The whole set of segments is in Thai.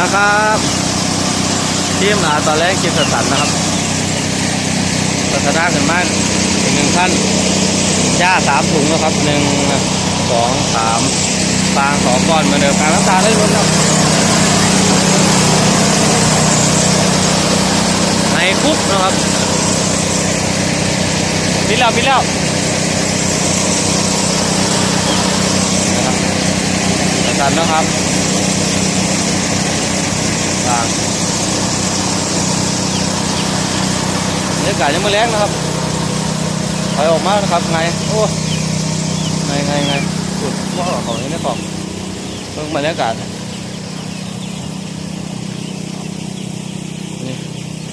มาครับทีมอาตอนแรกกินสตันนะครับสถานะขึ้นมาอีกหนึ่งขั้นหญ้าสามถุงนะครับหนึ่งสองสามฟางสองก้อนเหมือนเดิมการรักษาได้ล้นครับในคุกนะครับปิดแล้วปิดแล้วนะครับสตันนะครับางบรรยากาศยังไม่แรงนะครับถอยออกมานะครับไงโอ้ไงไงไงสุดว่าของนี้ไม่ของเพิ่งบรรยากาศนี่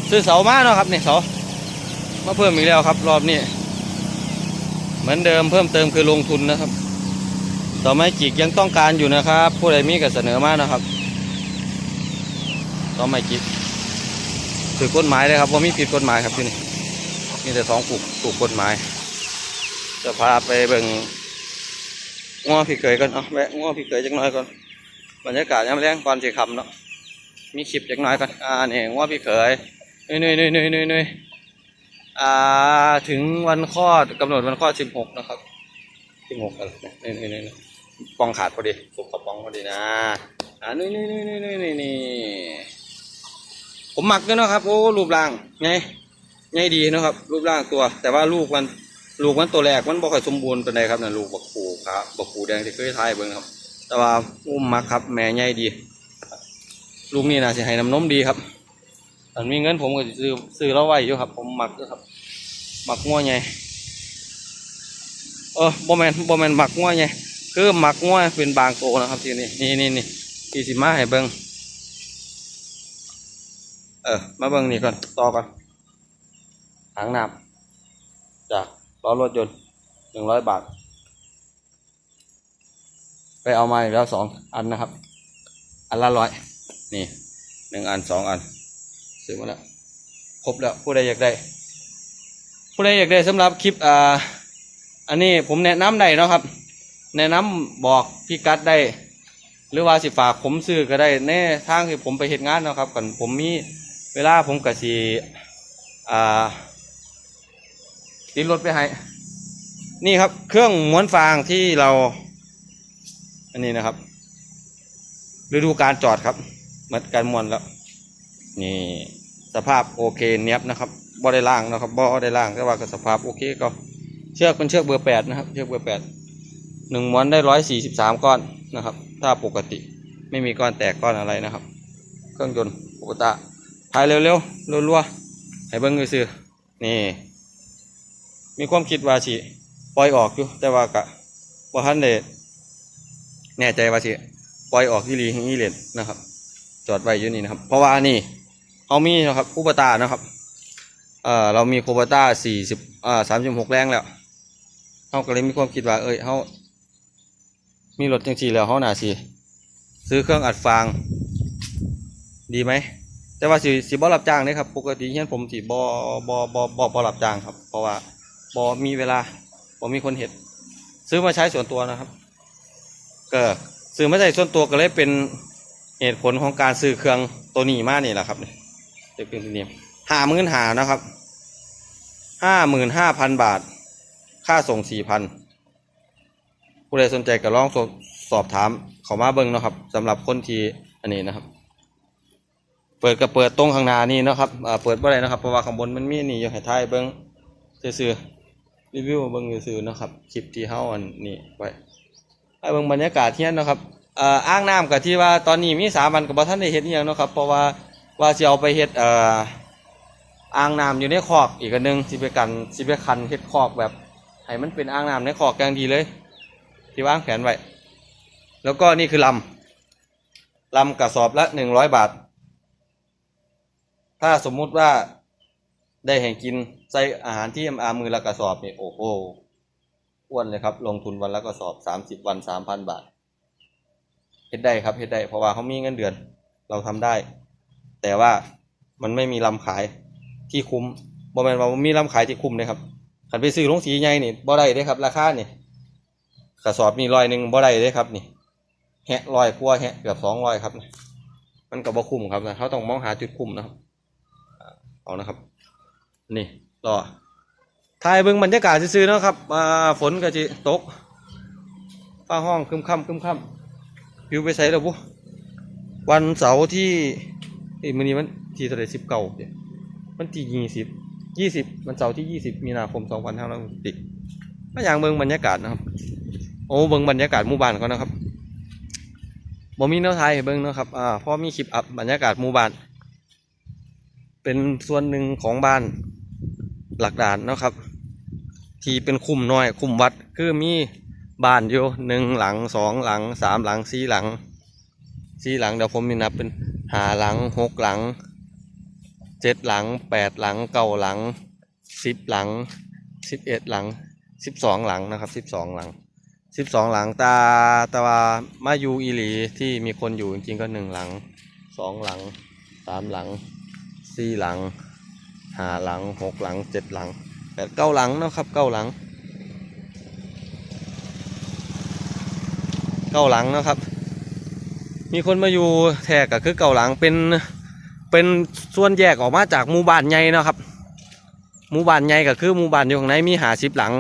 ซื้อเสามาเนาะครับนี่เสามาเพิ่มอีกแล้วครับ รอบนี้เหมือนเดิมเพิ่มเติมคือลงทุนนะครับเสาไม้จิกยังต้องการอยู่นะครับ ผู้ใดมีก็เสนอมานะครับ ต้องไม่กิดถือกฎหมายเลยครับว่ามีผิดกฎหมายครับที่นี่มีแต่สองปลูกถูกกฎหมาย จะพาไปเบิ่งง้อพี่เขยก่อนเอาแวะง้อพี่เขยจักหน่อยก่อนบรรยากาศยามแรงก่อนสิคำเนาะมีคลิปจักหน่อยก่อนอ่านี่ง้อพี่เขยเนื่อยเนื่อยเนื่อยเนื่อยเนื่อยอ่าถึงวันคลอดกำหนดวันคลอดสิบหกนะครับสิบหกอะไรนี่นี่นี่นี่ปองขาดพอดีสุกกระปองพอดีนะอ่านี่นี่นี่นี่นี่นนี่ ผมหมักด้วยนะครับ โอ้รูปร่างไงไงดีนะครับ รูปร่างตัว แต่ว่าลูกมันลูกมันตัวแรกมันบ่ค่อยสมบูรณ์ปานใดครับนะลูกบักปูครับบักปูแดงที่เคยทายเบิ่งครับ แต่ว่าอุ้มมักครับ แม่ใหญ่ดี ลูกนี่น่าสิให้น้ำนมดีครับอันมีเงินผมก็ซื้อซื้อแล้วไว้อยู่ครับ ผมหมักด้วยครับหมักงัวใหญ่เออบ่แมนบ่แมนหมักงัวใหญ่คือหมักงัวเป็นบางโตนะครับทีนี่นี่นี่นี่ที่สิมาให้เบิ่ง ออ มาเบิ่งนี่ก่อน ต่อก่อนหางน้ำจากล้อรถยนต์หนึ่งร้อยบาท ไปเอามาอีกแล้วสองอันนะครับ อันละร้อยนี่หนึ่งอันสองอันซื้อมาแล้วครบแล้วผู้ใดอยากได้ ผู้ใดอยากได้สำหรับคลิปอ่าอันนี้ผมแนะนำได้นะครับ แนะนำบอกพี่กัดได้ หรือว่าสิฝากผมซื้อก็ได้ แน่ทางที่ผมไปเฮ็ดงานนะครับก่อนผมมี เวลาผมก็สิอ่าติดรถไปให้ นี่ครับ เครื่องม้วนฟางที่เรา อันนี้นะครับ ฤดูการจอดครับมัดการม้วนแล้ว นี่สภาพโอเคเนี้ยบนะครับบ่ได้ล่างนะครับบ่ได้ล่างแต่ว่าก็สภาพโอเคก็เชือกเป็นเชือกเบอร์แปดนะครับเชือกเบอร์แปดหนึ่งม้วนได้ร้อยสี่สิบสามก้อนนะครับ ถ้าปกติไม่มีก้อนแตกก้อนอะไรนะครับ เครื่องยนต์ปกติ พายเร็วๆรัวๆให้เบิ้งซื่อนี่ มีความคิดว่าสิปล่อยออกอยู่ แต่ว่ากะบ่ทันได้แน่ใจว่าสิปล่อยออกที่รีที่เลนนะครับ จอดไว้อยู่นี่นะครับ เพราะว่านี่เขามีนะครับคูปตานะครับเออเรามีคูปตาสี่สิบอ่าสามสิบหกแรงแล้วเขาก็เลยมีความคิดว่า เอ้ยเขามีรถจังสี่แล้วเขาหน่าสิซื้อเครื่องอัดฟาง ดีไหม แต่ว่าสิสิบ่รับจ้างเด้ครับปกติเฮียนผมสิบ่บ่บ่บ่บ่รับจ้างครับ เพราะว่าบ่มีเวลาบ่มีคนเห็ดซื้อมาใช้ส่วนตัวนะครับก็ซื้อมาใช้ส่วนตัวก็เลยเป็นเหตุผลของการซื้อเครื่องตัวนี้มานี่แหละครับเดี๋ยวเป็นตัวนี้ห้าหมื่นหานะครับห้าหมื่นห้าพันบาท ค่าส่งสี่พันผู้ใดสนใจก็ลองสอบถามเขามาเบิ้งเนาะครับสำหรับคนที่อันนี้นะครับ ปิดก็เปิดตรงข้างหน้านี่นะครับอ่าเปิดบ่ได้นะครับเพราะว่าข้างบนมันมีนี่อยู่ให้ถ่ายเบิ้งซื่อๆรีวิวเบิ้งซื่อๆนะครับคลิปที่เฮาอันนี้ไว้ให้เบิ้งบรรยากาศเที่ยนนะครับอ่ออ่างน้ำกับที่ว่าตอนนี้มีสามันกับบ่ท่านได้เฮ็ดอิหยังเนาะครับเพราะว่าว่าสิเอาไปเฮ็ดเอ่ออ่างน้ำอยู่ในคอกอีกอันหนึงสิไปกันสิไปคันเฮ็ดคอกแบบให้มันเป็นอ่างน้ำในคอกอย่างดีเลย ที่วางแผนไว้แล้วก็นี่คือลำลำกระสอบละหนึ่งร้อยบาท ถ้าสมมุติว่าได้แห่งกินใส่อาหารที่อามือละกระสอบนี่โอ้โหอ้วนเลยครับ ลงทุนวันละกระสอบสามสิบวันสามพันบาทเฮ็ดได้ครับเฮ็ดได้เพราะว่าเขามีเงินเดือน เราทำได้ แต่ว่ามันไม่มีลำขายที่คุ้มบ่แม่นว่ามีลำขายที่คุ้มเลยครับขันไปซื้อลงสีใหญ่นี่บ่ได้เด้ครับ ราคานี่กระสอบนี่ร้อยหนึ่งบ่ได้เด้ครับนี่แหะร้อยกว่าแหะเกือบสองร้อยครับ มันก็บ่คุ้มครับนะเขาต้องมองหาจุดคุ้มนะครับ เอานะครับ นี่รอถ่ายเบิ่งบรรยากาศซื่อๆนะครับอ่าฝนก็จะตกฟ้าห้องคึมค่ำคึมค่ำวิวไปใส่แล้วบุวันเสาร์ที่เอ้ยมื้อนี้มันที่เท่าไหร่สิบเก้ามันที่ยี่สิบยี่สิบวันเสาร์ที่ยี่สิบมีนาคมสองพันห้าร้อยหกสิบก็อย่างเบิ่งบรรยากาศนะครับ โอ้เบิ่งบรรยากาศหมู่บ้านเขานะครับบ่มีแนวไทยเบิ่งนะครับอ่าพราะมีคลิปอัพบรรยากาศหมู่บ้าน เป็นส่วนหนึ่งของบ้านหลักด่านนะครับ ที่เป็นคุมน้อย คุมวัดคือมีบ้านอยู่หนึ่งหลังสองหลังสามหลังสี่หลังสี่หลังเดี๋ยวผมมีนับเป็นหาหลังหกหลังเจ็ดหลังแปดหลังเก้าหลังสิบหลังสิบเอ็ดหลังสิบสองหลังนะครับสิบสองหลังสิบสองหลังตาต่ว่ามาอยู่อีหลีที่มีคนอยู่จริงๆก็หนึ่งหลังสองหลังสามหลัง สี่หลังห้าหลังหกหลังเจ็ดหลังแปดเก้าหลังเนาะครับเก้าหลังเก้าหลังเนาะครับ มีคนมาอยู่แทกก็คือเก้าหลังเป็นเป็นส่วนแยกออกมาจากหมู่บ้านใหญ่เนาะครับหมู่บ้านใหญ่ก็คือหมู่บ้านอยู่ข้างในมีหาสิบหลัง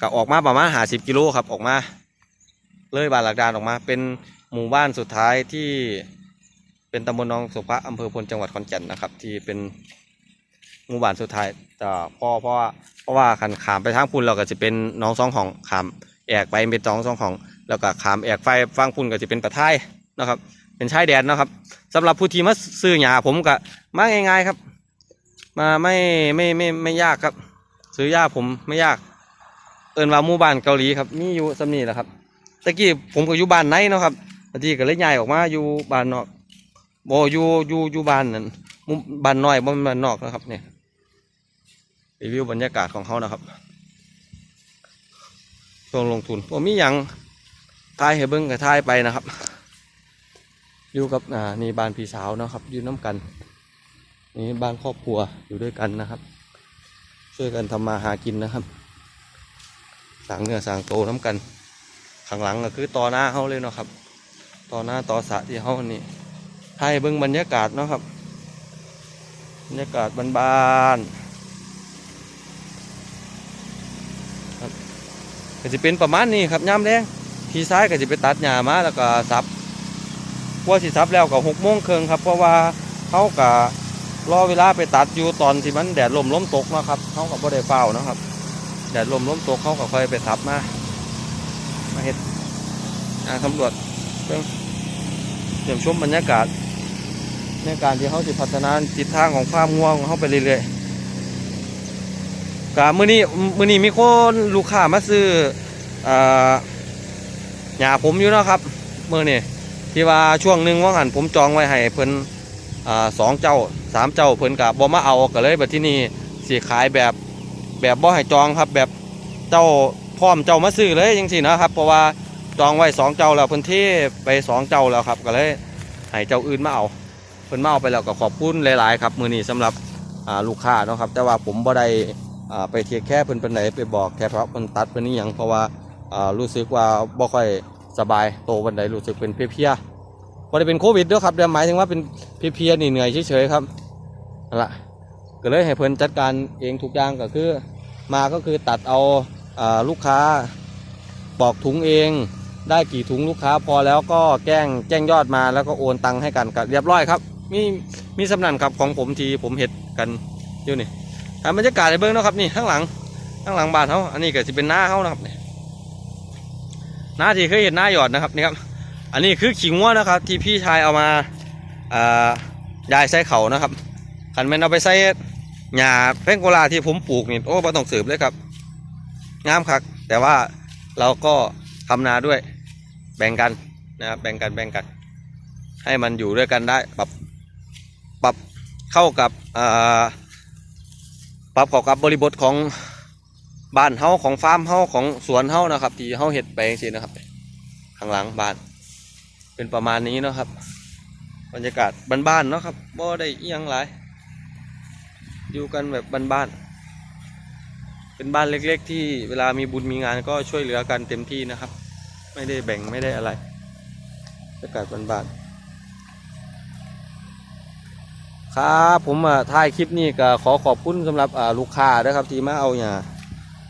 ก็ออกมาประมาณหาสิบกิโลครับออกมา เลยบ้านหลักดานออกมาเป็นหมู่บ้านสุดท้ายที่ เป็นตำบลหนองสุภะอำเภอพลจังหวัดขอนแก่นนะครับ ที่เป็นหมู่บ้านสุดท้ายแต่พราะเพราะว่าเพราะว่าขันขามไปทางพุ่นเราก็จะเป็นน้องสองของขามแอกไปเป็นสองสองของแล้วก็ขามแอกไฟฟังพุ่นก็จะเป็นปะท้ายนะครับ เป็นชายแดนนะครับสำหรับผู้ที่มาซื้อหยาผมก็มาง่ายๆครับ มาไม่ไม่ไม่ไม่ยากครับ ซื้อหยาผมไม่ยาก เอินว่าหมู่บ้านเกาหลีครับมีอยู่สำนีแหละครับตะกี้ผมก็อยู่บ้านไหนนะครับตะกี้ก็เลยย้ายออกมาอยู่บ้านนอก บอยู่อยู่อยู่บ้านนั่นมุมบ้านน้อยบ้านนอกนะครับเนี่ยรีวิวบรรยากาศของเขานะครับช่วงลงทุนบ่มีหยังทายให้เบิ่งก็ทายไปนะครับ อยู่กับอ่านี่บ้านพี่สาวนะครับอยู่น้กันนี่บ้านครอบครัวอยู่ด้วยกันนะครับ ช่วยกันทำมาหากินนะครับสร้างเนื้อสร้างโตน้กันข้างหลังก็คือต่อหน้าเขาเลยเนาะครับ ต่อหน้าต่อสะที่เขานี่ ให้เบิ่งบรรยากาศเนาะครับบรรยากาศบานๆครับก็จะเป็นประมาณนี้ครับย่ำแดงพี่ซ้ายก็จะไปตัดหญ้ามาแล้วก็ซับว่าสิซับแล้วก็หกโมงครึ่งครับ เพราะว่าเขาก็รอเวลาไปตัดอยู่ตอนที่มันแดดลมล้มตกนะครับเขาก็บ่ได้เฝ้านะครับ แดดลมล้มตกเขาก็ค่อยไปซับมามาเฮ็ดงานสำรวจเบิ่งเยี่ยมชมบรรยากาศ ในการที่เขาสิพัฒนาจิตทางของความง่วงเขาไปเรื่อยๆกะมื้อนี้มื้อนี้มีคนลูกค้ามาซื้ออ่าหญ้าผมอยู่นะครับมื้อนี้ที่ว่าช่วงหนึ่งว่าหันผมจองไว้ให้เพิ่นอ่าสองเจ้าสามเจ้าเพิ่นกะบ่มาเอาก็เลยบัดที่นี่สิขายแบบแบบบ่ให้จองครับ แบบเจ้าพร้อมเจ้ามาซื้อเลยจังซี่นะครับ เพราะว่าจองไว้สองเจ้าแล้วเพิ่นเทไปสองเจ้าแล้วครับ ก็เลยให้เจ้าอื่นมาเอา พิ่นมาเอาไปแล้วก็ขอบคุณหลาย ๆ ครับ มือนี้สำหรับลูกค้าเนาะครับ แต่ว่าผมบ่ได้ไปเทียแค่เพิ่นเป็นไหนไปบอกแค่เพราะเพิ่นตัดเพิ่นนี่หยังเพราะว่ารู้สึกว่าบ่ค่อยสบายโตวันใดรู้สึกเป็นเพลียๆบ่ได้เป็นโควิดด้วยครับเดี๋ยวหมายถึงว่าเป็นเพลียๆนี่เหนื่อยเฉยๆครับนั่นละก็เลยให้เพิ่นจัดการเองทุกอย่างก็คือ มาก็คือตัดเอาลูกค้าปอกถุงเองได้กี่ถุงลูกค้าพอแล้วก็แจ้งแจ้งยอดมาแล้วก็โอนตังค์ให้กันกเรียบร้อยครับ มีมีสำนันครับของผมที่ผมเห็ดกันอยู่นี่อ่าบรรยากาศในเบื้องนาะครับนี่ข้างหลังข้างหลังบ้านเขาอันนี้ก็จะเป็นหน้าเขานะครับนี่หน้าที่เคยเห็นหน้าหยอดนะครับนี่ครับ อันนี้คือขิงวัวนะครับ ที่พี่ชายเอามาอ่ายายใส่เขานะครับขันแมันเอาไปใส่หญ้าแป้งโกลาที่ผมปลูกนี่โอ้ไม่ต้องสืบเลยครับงามคักแต่ว่าเราก็ทำนาด้วยแบ่งกันนะครับแบ่งกันแบ่งกัน ให้มันอยู่ด้วยกันได้ปรับ ปรับเข้ากับปรับเข้ากับบริบทของบ้านเฮาของฟาร์มเฮาของสวนเฮานะครับ ที่เฮาเห็ดไปสินะครับข้างหลังบ้าน เป็นประมาณนี้นะครับ บรรยากาศบ้านๆเนาะครับบ่ได้อิหยังหลายอยู่กันแบบบ้านๆเป็นบ้านเล็ก ๆ ที่เวลามีบุญมีงานก็ช่วยเหลือกันเต็มที่นะครับ ไม่ได้แบ่งไม่ได้อะไรบรรยากาศบ้านๆ ครับผมอ่าถ่ายคลิปนี้ก็ขอขอบคุณสำหรับลูกค้านะครับ ที่มาเอาเนี่ย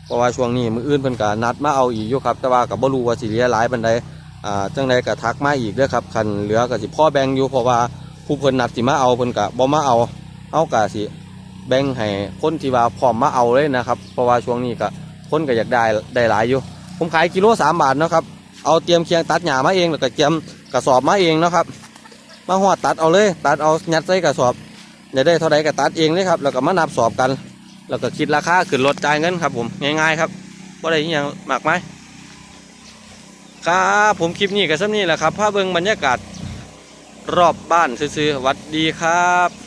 เพราะว่าช่วงนี้มืออื่นเพิ่นก็นัดมาเอาอีกอยู่ครับ แต่ว่าก็บ่รู้ว่าสิเลือหลายปานใดอ่าจังใดก็ทักมาอีกเด้อครับคันเหลือก็สิพ่อแบ่งอยู่เพราะว่าผู้เพิ่นนัดสิมาเอาเพิ่นก็บ่มาเอาเอาก็สิแบ่งให้คนที่ว่าพร้อมมาเอาเลยนะครับ เพราะว่าช่วงนี้ก็คนก็อยากได้ได้หลายอยู่ ผมขายกิโลสามบาทนะครับเอาเตรียมเคียงตัดหญ้ามาเองแล้วก็เตรียมกระสอบมาเองนะครับมาหอดตัดเอาเลย ตัดเอายัดใส่กระสอบ จะได้เท่าไรก็ตัดเองเลยครับ แล้วก็มานับสอบกัน แล้วก็คิดราคาขึ้นรถจ่ายเงินครับผมง่ายๆครับว่าได้อย่างมากไหมครับผมคลิปนี้กับซ้ำนี้แหละครับภาพเบิ้งบรรยากาศรอบบ้านซื้อๆวัดดีครับ